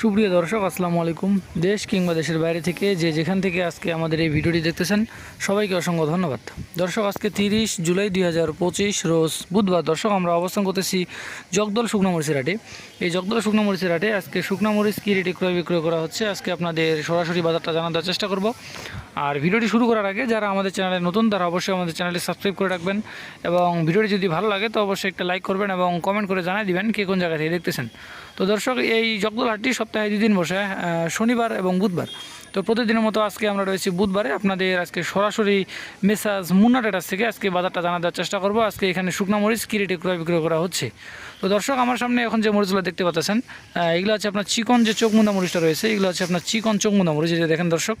সুপ্রিয় দর্শক, আসসালামু আলাইকুম। দেশ কিংবা দেশের বাইরে থেকে যে যেখান থেকে আজকে আমাদের এই ভিডিওটি দেখতেছেন, সবাইকে অসংখ্য ধন্যবাদ। দর্শক, আজকে তিরিশ জুলাই দুই হাজার পঁচিশ রোজ বুধবার। দর্শক, আমরা অবস্থান করতেছি জগদল শুকনো মরিচের হাটে। এই জগদল শুকনো মরিচের হাটে আজকে শুকনো মরিচ কী রেটে ক্রয় বিক্রয় করা হচ্ছে, আজকে আপনাদের সরাসরি বাজারটা জানার চেষ্টা করব। আর ভিডিওটি শুরু করার আগে যারা আমাদের চ্যানেলে নতুন, তারা অবশ্যই আমাদের চ্যানেলটি সাবস্ক্রাইব করে রাখবেন এবং ভিডিওটি যদি ভালো লাগে, তো অবশ্যই একটা লাইক করবেন এবং কমেন্ট করে জানাই দিবেন কে কোন জায়গা থেকে দেখতেছেন। তো দর্শক, এই জগদল হাটটি সপ্তাহে দুদিন বসে শনিবার এবং বুধবার। তো প্রতিদিনের মতো আজকে আমরা রয়েছি বুধবারে। আপনাদের আজকে সরাসরি মেসাজ মুন্না টেটাস থেকে আজকে বাজারটা জানা দেওয়ার চেষ্টা করব। আজকে এখানে শুকনা মরিচ কি রেটে ক্রয় বিক্রয় করা হচ্ছে। তো দর্শক, আমার সামনে এখন যে মরিচগুলো দেখতে পাচ্ছেন এগুলো হচ্ছে আপনার চিকন যে চোখমুন্দা মরিচটা রয়েছে, এগুলো হচ্ছে আপনার চিকন চোখমুন্দা মরিচ। এই যে দেখেন দর্শক,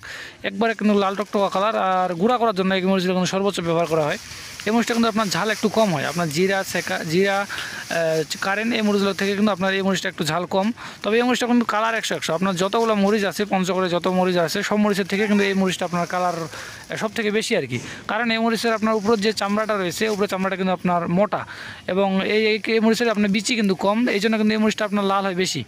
একবারে কিন্তু লাল টকটকা কালার আর গুঁড়া করার জন্য এই মরিচগুলো কিন্তু সর্বোচ্চ ব্যবহার করা হয়। এই মরিচটা কিন্তু আপনার ঝাল একটু কম হয়। আপনার জিরা, সেকা, জিরা কারেন্ট এই মরিচগুলো থেকে কিন্তু আপনার এই মরিচটা একটু ঝাল কম। তবে এই মরিচটা কিন্তু কালার একশো একশো। আপনার যতগুলো মরিচ আছে, পঞ্চগড়ে যত মরিচ আছে, সব মরিচের থেকে কিন্তু এই মরিচটা আপনার কালার সব থেকে বেশি আর কি। কারণ এই মরিচের আপনার উপরের যে চামড়াটা রয়েছে উপরের চামড়াটা কিন্তু আপনার মোটা। এবং এই এই মরিচের আপনার বিচি কিন্তু কম, এই জন্য কিন্তু এই মরিচটা আপনার লাল হয় বেশি।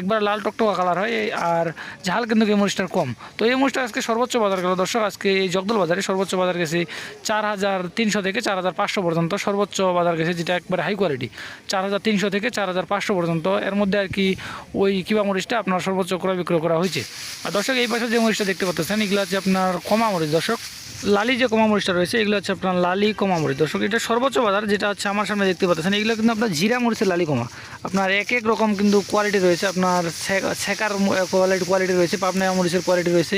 একবার লাল টকটকা কালার হয় আর ঝাল কিন্তু এই মরিচটার কম। তো এই মরিচটা আজকে সর্বোচ্চ বাজার গেল। দর্শক, আজকে এই জগদল বাজারে সর্বোচ্চ বাজার গেছে চার হাজার তিনশো থেকে চার হাজার পাঁচশো পর্যন্ত সর্বোচ্চ বাজার গেছে, যেটা একবারে হাই কোয়ালিটি চার হাজার তিনশো থেকে চার হাজার পাঁচশো পর্যন্ত। এর মধ্যে আর কি ওই কিবা মরিচটা আপনার সর্বোচ্চ ক্রয় বিক্রয় করা হয়েছে। আর দর্শক, এই পাশে যে মরিচটা দেখতে পাচ্ছেন এগুলো হচ্ছে আপনার কমা মরিচ। দর্শক, লালি যে কমা মরিচটা রয়েছে, এগুলো হচ্ছে আপনার লালি কমা মরিচ। দর্শক, এটা সর্বোচ্চ বাজার যেটা হচ্ছে আমার সামনে দেখতে পাচ্ছেন এগুলো কিন্তু আপনার জিরা মরিচের লালি কমা। আপনার এক এক রকম কিন্তু কোয়ালিটি রয়েছে। আপনার ছেকার কোয়ালিটি কোয়ালিটি রয়েছে, পাবনা মরিচের কোয়ালিটি রয়েছে,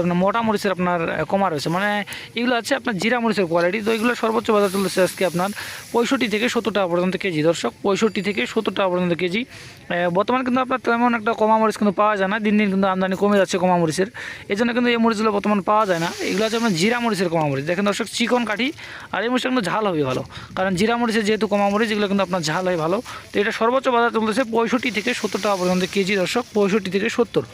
আপনার মোটা মরিচের আপনার কমা রয়েছে। মানে এগুলো আছে আপনার জিরা মরিচের কোয়ালিটি তো এগুলো সর্বোচ্চ বাজার চলছে আজকে আপনার পঁয়ষট্টি থেকে সত্তর টাকা পর্যন্ত কেজি। দর্শক, পঁয়ষট্টি থেকে সত্তর টাকা পর্যন্ত কেজি। বর্তমানে কিন্তু আপনার তেমন একটা কমা মরিচ কিন্তু পাওয়া যায় না। দিন দিন কিন্তু আমদানি কমে যাচ্ছে কমা মরিচের। এই জন্য কিন্তু এই মরিচগুলো বর্তমান পাওয়া যায় না। এগুলো হচ্ছে আপনার জিরা মরিচের কমা মরিচ। দেখেন দর্শক, চিকন কাঠি আর এই মরিচটা কিন্তু ঝাল হবে ভালো। কারণ জিরা মরিচের যেহেতু কমা মরিচ, এগুলো কিন্তু আপনার ঝাল হয় ভালো। তো এটা সর্বোচ্চ বাজার চলতেছে পঁয়ষট্টি থেকে সত্তর টাকা পর্যন্ত কেজি দর্শক, পঁয়ষট্টি থেকে সত্তর।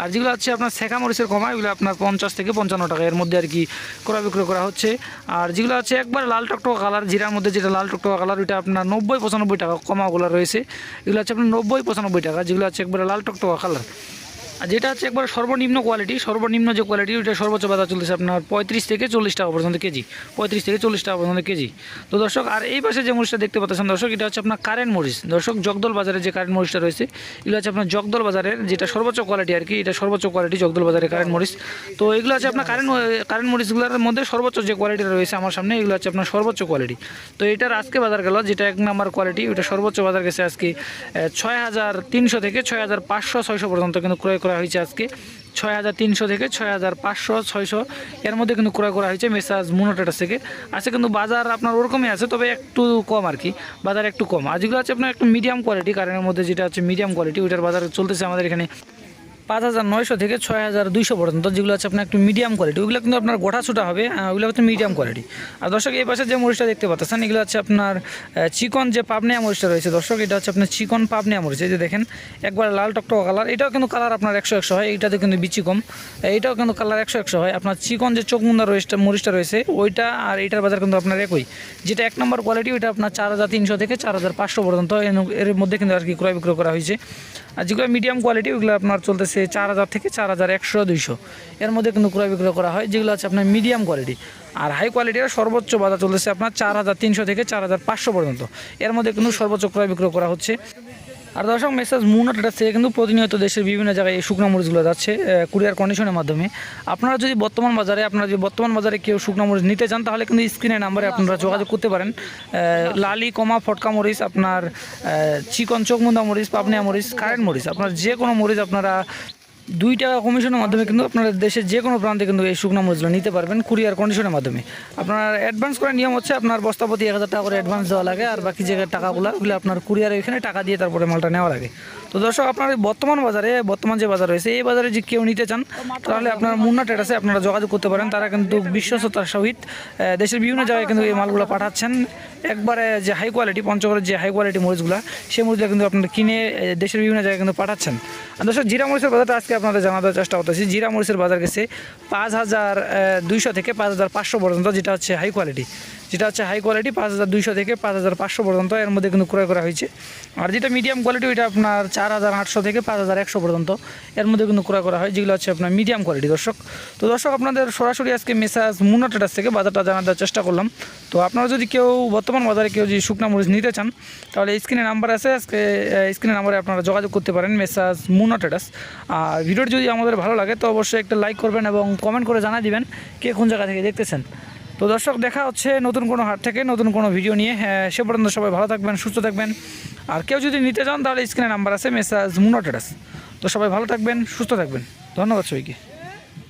আর যেগুলো হচ্ছে আপনার শেখা মরিচের কমা, এগুলো আপনার পঞ্চাশ থেকে পঞ্চান্ন টাকা। এর মধ্যে আর কি ক্রয় বিক্রয় করা হচ্ছে। আর যেগুলো আছে একবার লাল টকটকা কালার, জিরার মধ্যে যেটা লাল টকটকা কালার, ওইটা আপনার নব্বই পঁচানব্বই টাকা কমাগুলো রয়েছে। এগুলো হচ্ছে আপনার নব্বই পঁচানব্বই টাকা, যেগুলো আছে একবার লাল টকটকা কালার। যেটা হচ্ছে একবার সর্বনিম্ন কোয়ালিটি সর্বনিম্ন যে কোয়ালিটি ওইটা সর্বোচ্চ বাজার চলতেছে আপনার পঁয়ত্রিশ থেকে চল্লিশ টাকা পর্যন্ত কেজি। পঁয়ত্রিশ থেকে চল্লিশ টাকা পর্যন্ত কেজি। তো দর্শক, আর এই পাশে যে মরিচটা দেখতে পাচ্ছেন দর্শক, এটা হচ্ছে আপনার কারেন্ট মরিচ। দর্শক, জগদল বাজারে যে কারেন্ট মরিচটা রয়েছে, এগুলো হচ্ছে আপনার জগদল বাজারের যেটা সর্বোচ্চ কোয়ালিটি আর কি, এটা সর্বোচ্চ কোয়ালিটি জগদল বাজারের কারেন্ট মরিচ। তো এগুলো আছে আপনার কারেন্ট কারেন্ট মরিচগুলোর মধ্যে সর্বোচ্চ যে কোয়ালিটি রয়েছে আমার সামনে, এগুলো হচ্ছে আপনার সর্বোচ্চ কোয়ালিটি তো এটার আজকে বাজার গেল, যেটা এক নাম্বার কোয়ালিটি ওটা সর্বোচ্চ বাজার গেছে আজকে ছয় হাজার তিনশো থেকে ছয় হাজার পাঁচশো, ছয়শো পর্যন্ত কিন্তু ক্রয় করা হয়েছে আজকে। ছয় হাজার তিনশো থেকে ছয় হাজার পাঁচশো, ছয়শো। এর মধ্যে কিন্তু ক্রয় করা হয়েছে মেসাজ মুনোটেটাস থেকে। আছে কিন্তু বাজার আপনার ওরকমই আছে, তবে একটু কম আর কি। বাজার একটু কম। আর যেগুলো আছে আপনার একটু মিডিয়াম কোয়ালিটি কারণের মধ্যে যেটা হচ্ছে মিডিয়াম কোয়ালিটি ওইটার বাজার চলতেছে আমাদের এখানে। পাঁচ হাজার নয়শো থেকে ছয় হাজার দুইশো পর্যন্ত, যেগুলো আছে আপনার একটু মিডিয়াম কোয়ালিটি ওগুলো কিন্তু আপনার গোটা ছোটা হবে ওগুলো হচ্ছে মিডিয়াম কোয়ালিটি আর দর্শক, এই পাশে যে মরিচটা দেখতে পাচ্ছেন, এগুলো হচ্ছে আপনার চিকন যে পাবনিয়া মরিচটা রয়েছে, দর্শক, এটা হচ্ছে আপনার চিকন পাবনিয়া মরিচ, এই যে দেখেন, একবার লাল টকটকা কালার এটাও কিন্তু কালার আপনার একশো একশো হয়, এইটাতে কিন্তু বিচি কম, এইটাও কিন্তু কালার একশো একশো হয়। আপনার চিকন যে চোখমুন্দা রয়েছে, মরিচটা রয়েছে, ওইটা আর এইটার বাজার কিন্তু আপনার একই। যেটা এক নম্বর কোয়ালিটি ওইটা আপনার চার হাজার তিনশো থেকে চার হাজার পাঁচশো পর্যন্ত এর- মধ্যে কিন্তু আর কি ক্রয় বিক্রয় করা হয়েছে। আর যেগুলো মিডিয়াম কোয়ালিটি ওগুলো আপনার চলতেছে চার হাজার থেকে চার হাজার একশো, দুইশো। এর মধ্যে কিন্তু ক্রয় বিক্রয় করা হয়, যেগুলো আছে আপনার মিডিয়াম কোয়ালিটি আর হাই কোয়ালিটির সর্বোচ্চ বাজার চলতেছে আপনার চার হাজার তিনশো থেকে চার হাজার পাঁচশো পর্যন্ত। এর মধ্যে কিন্তু সর্বোচ্চ ক্রয় বিক্রয় করা হচ্ছে। আর দর্শক মেসেজ মুনাট এটা থেকে কিন্তু প্রতিনিয়ত দেশের বিভিন্ন জায়গায় এই শুকনো মরিচগুলো যাচ্ছে কুরিয়ার কন্ডিশনের মাধ্যমে। আপনারা যদি বর্তমান বাজারে, আপনারা যদি বর্তমান বাজারে কেউ শুকনো মরিচ নিতে চান, তাহলে কিন্তু স্ক্রিনের নাম্বারে আপনারা যোগাযোগ করতে পারেন। লালি, কমা, ফটকা মরিচ, আপনার চিকন চোখমুন্দা মরিচ, পাবনিয়া মরিচ কারেন্ট মরিচ, আপনার যে কোনো মরিচ আপনারা দুই টাকা কমিশনের মাধ্যমে কিন্তু আপনারা দেশের যে কোনো প্রান্তে কিন্তু এই শুকনো মরিচগুলো নিতে পারবেন কুরিয়ার কন্ডিশনের মাধ্যমে। আপনার অ্যাডভান্স করার নিয়ম হচ্ছে আপনার বস্তাপতি এক হাজার টাকা করে অ্যাডভান্স দেওয়া লাগে আর বাকি যে টাকাগুলো, ওগুলো আপনার কুরিয়ারে ওইখানে টাকা দিয়ে তারপরে মালটা নেওয়া লাগে। তো দর্শক, আপনার বর্তমান বাজারে, বর্তমান যে বাজার রয়েছে, এই বাজারে যে কেউ নিতে চান, তাহলে আপনার মুন্না ট্রেডাসে আপনারা যোগাযোগ করতে পারেন। তারা কিন্তু বিশ্বস্ততার সহিত দেশের বিভিন্ন জায়গায় কিন্তু এই মালগুলো পাঠাচ্ছেন। একবারে যে হাই কোয়ালিটি পঞ্চগড়ের যে হাই কোয়ালিটি মরিচগুলো, সেই মরিচগুলো কিন্তু আপনারা কিনে দেশের বিভিন্ন জায়গায় কিন্তু পাঠাচ্ছেন। দর্শক, জিরা মরিচের বাজারটা আজকে আপনাদের জানানোর চেষ্টা করতেছি। জিরা মরিচের বাজার গেছে পাঁচ হাজার দুইশো থেকে পাঁচ হাজার পাঁচশো পর্যন্ত, যেটা হচ্ছে হাই কোয়ালিটি যেটা হচ্ছে হাই কোয়ালিটি পাঁচ হাজার দুইশো থেকে পাঁচ হাজার পাঁচশো পর্যন্ত এর মধ্যে কিন্তু ক্রয় করা হয়েছে। আর যেটা মিডিয়াম কোয়ালিটি ওইটা আপনার চার হাজার আটশো থেকে পাঁচ হাজার একশো পর্যন্ত এর মধ্যে কিন্তু ক্রয় করা হয়, যেগুলো হচ্ছে আপনার মিডিয়াম কোয়ালিটি দর্শক। তো দর্শক, আপনাদের সরাসরি আজকে মেসাজ মুনা ট্রেডার্স থেকে বাজারটা জানার দেওয়ার চেষ্টা করলাম। তো আপনারা যদি কেউ বর্তমান বাজারে কেউ যদি শুকনা মরিচ নিতে চান, তাহলে স্ক্রিনে নাম্বার আছে। আজকে স্ক্রিনে নাম্বারে আপনারা যোগাযোগ করতে পারেন মেসাজ মুনা ট্রেডার্স আর ভিডিওটি যদি আমাদের ভালো লাগে, তো অবশ্যই একটা লাইক করবেন এবং কমেন্ট করে জানা দিবেন কে কোন জায়গা থেকে দেখতেছেন। তো দর্শক দেখা হচ্ছে নতুন কোনো হাট থেকে নতুন কোনো ভিডিও নিয়ে। হ্যাঁ, সে পর্যন্ত সবাই ভালো থাকবেন সুস্থ থাকবেন। আর কেউ যদি নিতে চান তাহলে স্ক্রিনে নাম্বার আছে মেসাজ ট্রেডার্স তো সবাই ভালো থাকবেন সুস্থ থাকবেন। ধন্যবাদ সবাইকে।